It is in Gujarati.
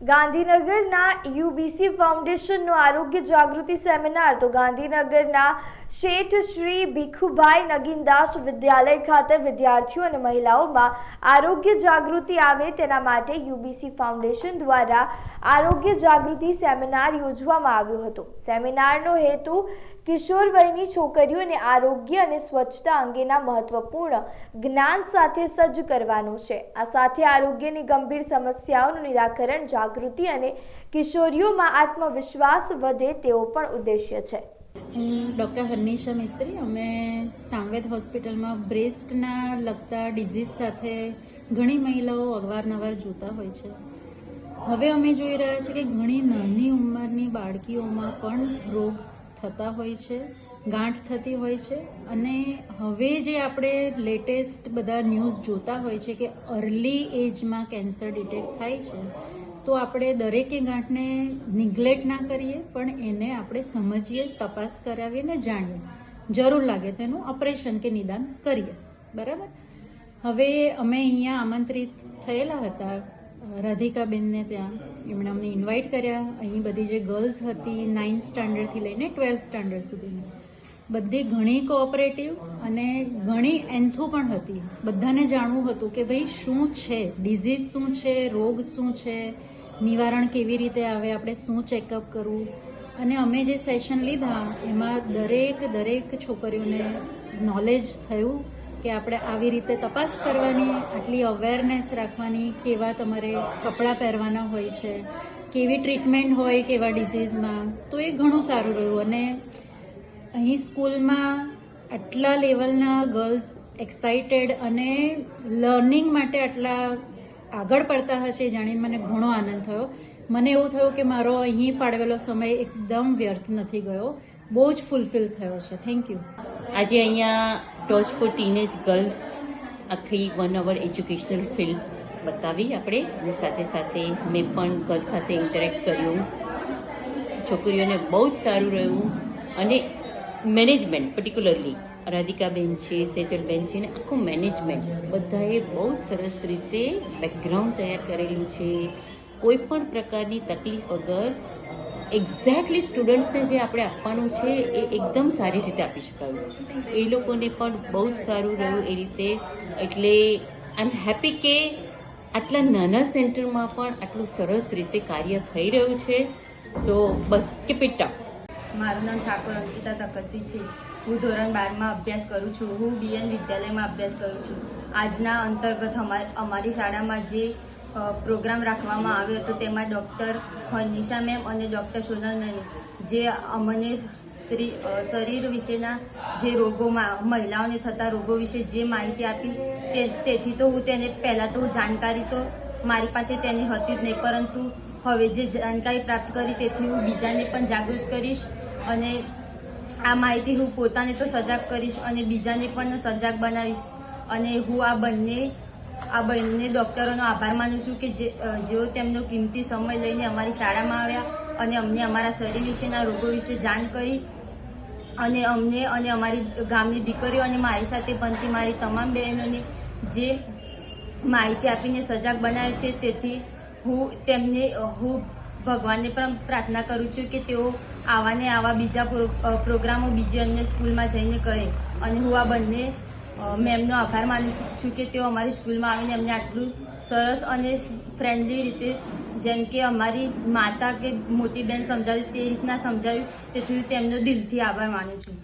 ગાંધીનગરના યુબીસી ફાઉન્ડેશનનો આરોગ્ય જાગૃતિ સેમિનાર. તો ગાંધીનગરના શેઠ શ્રી ભીખુભાઈ નગીનદાસ વિદ્યાલય ખાતે વિદ્યાર્થીઓ અને મહિલાઓમાં આરોગ્ય જાગૃતિ આવે તેના માટે યુબીસી ફાઉન્ડેશન દ્વારા આરોગ્ય જાગૃતિ સેમિનાર યોજવામાં આવ્યો હતો. સેમિનારનો હેતુ કિશોર વયની છોકરીઓને આરોગ્ય અને સ્વચ્છતા અંગેના મહત્વપૂર્ણ જ્ઞાન સાથે સજ્જ કરવાનું છે. આ સાથે આરોગ્યની ગંભીર સમસ્યાઓનું નિરાકરણ, જાગૃતિ અને કિશોરીઓમાં આત્મવિશ્વાસ વધે તેવો પણ ઉદ્દેશ્ય છે. હું ડૉક્ટર હર્નિશા મિસ્ત્રી. અમે સાંવેદ હોસ્પિટલમાં બ્રેસ્ટના લગતા ડિઝીઝ સાથે ઘણી મહિલાઓ અવારનવાર જોતા હોય છે. હવે અમે જોઈ રહ્યા છીએ કે ઘણી નાની ઉંમરની બાળકીઓમાં પણ રોગ થતા હોય છે, ગાંઠ થતી હોય છે અને હવે જે આપણે લેટેસ્ટ બધા ન્યૂઝ જોતા હોય છે કે અર્લી એજમાં કેન્સર ડિટેક્ટ થાય છે તો આપણે દરેકે ગાંઠને નિગ્લેક્ટ ના કરીએ, પણ એને આપણે સમજીએ, તપાસ કરાવીએ ને જાણીએ. જરૂર લાગે તો એનું ઓપરેશન કે નિદાન કરીએ. બરાબર? હવે અમે અહીંયા આમંત્રિત થયેલા હતા, રાધિકાબેનને ત્યાં. એમણે અમને ઇન્વાઇટ કર્યા. અહીં બધી જે ગર્લ્સ હતી નાઇન્થ સ્ટાન્ડર્ડથી લઈને ટ્વેલ્થ સ્ટાન્ડર્ડ સુધીની. બધી ઘણી કોઓપરેટિવ અને ઘણી એન્થો પણ હતી. બધાને જાણવું હતું કે ભાઈ શું છે? ડિઝીઝ શું છે? રોગ શું છે? નિવારણ કેવી રીતે આવે, આપણે શું ચેકઅપ કરવું? અને અમે જે સેશન લીધા, એમાં દરેક દરેક છોકરીઓને નોલેજ થયું કે આપણે આવી રીતે તપાસ કરવાની, આટલી અવેરનેસ રાખવાની, કેવા તમારે કપડાં પહેરવાના હોય છે, કેવી ટ્રીટમેન્ટ હોય કેવા ડિઝીઝમાં તો એ ઘણું સારું રહ્યું. અને અહીં સ્કૂલમાં આટલા લેવલના ગર્લ્સ એક્સાઇટેડ અને લર્નિંગ માટે આટલા આગળ પડતા હશે જાણીને મને ઘણો આનંદ થયો. મને એવું થયું કે મારો અહીં ફાળવેલો સમય એકદમ વ્યર્થ નથી ગયો. બહુ જ ફૂલફિલ થયો છે. થેન્ક યુ આજે અહીંયા ટોચ ફોર ટીનેજ ગર્લ્સ આખી વન અવર એજ્યુકેશનલ ફિલ્મ બતાવી આપણે. અને સાથે સાથે મેં પણ ગર્લ્સ સાથે ઇન્ટરેક્ટ કર્યું. છોકરીઓને બહુ જ સારું રહ્યું. અને મેનેજમેન્ટ પર્ટિક્યુલરલી રાધિકાબેન છે સેજલબેન છે ને આખું મેનેજમેન્ટ બધાએ બહુ જ સરસ રીતે બેકગ્રાઉન્ડ તૈયાર કરેલું છે. કોઈ પણ પ્રકારની તકલીફ વગર એક્ઝેક્ટલી સ્ટુડન્ટ્સને જે આપણે આપવાનું છે એ એકદમ સારી રીતે આપી શકાયું. એ લોકોને પણ બહુ જ સારું રહ્યું એ રીતે. એટલે આઈ એમ હેપી કે આટલા નાના સેન્ટરમાં પણ આટલું સરસ રીતે કાર્ય થઈ રહ્યું છે. સો બસ કીપ ઇટ અપ મારું નામ ઠાકોર અંકિતા તકસી છે. હું ધોરણ બારમાં અભ્યાસ કરું છું. હું બીએન વિદ્યાલયમાં અભ્યાસ કરું છું. આજના અંતર્ગત અમા- અમારી શાળામાં જે પ્રોગ્રામ રાખવામાં આવ્યો હતો તેમાં ડૉક્ટર નિશા મેમ અને ડૉક્ટર સોનલ મેમ, જે અમને સ્ત્રી શરીર વિશેના જે રોગોમાં મહિલાઓને થતા રોગો વિશે જે માહિતી આપી તેથી તો હું તેને પહેલાં તો જાણકારી તો મારી પાસે તેની હતી જ નહીં, પરંતુ હવે જે જાણકારી પ્રાપ્ત કરી તેથી હું બીજાને પણ જાગૃત કરીશ અને આ માહિતી હું પોતાને તો સજાગ કરીશ અને બીજાને પણ સજાગ બનાવીશ. અને હું આ બંને આ બંને ડૉક્ટરોનો આભાર માનું છું કે જેઓ તેમનો કિંમતી સમય લઈને અમારી શાળામાં આવ્યા અને અમને અમારા શરીર વિશેના રોગો વિશે જાણ કરી અને અમને અને અમારી ગામની દીકરીઓ અને મારી સાથે ભણતી મારી તમામ બહેનોને જે માહિતી આપીને સજાગ બનાવે છે, તેથી હું તેમને હું ભગવાનને પણ પ્રાર્થના કરું છું કે તેઓ આવા ને આવા બીજા પ્રો- પ્રોગ્રામો બીજી અન્ય સ્કૂલમાં જઈને કરે. અને હું આ બંને મેમનો આભાર માનું છું કે તેઓ અમારી સ્કૂલમાં આવીને અમને આટલું સરસ અને ફ્રેન્ડલી રીતે, જેમ કે અમારી માતા કે મોટી બેન સમજાવી, તે રીતના સમજાવ્યું, તેથી તેમનો દિલથી આભાર માનું છું.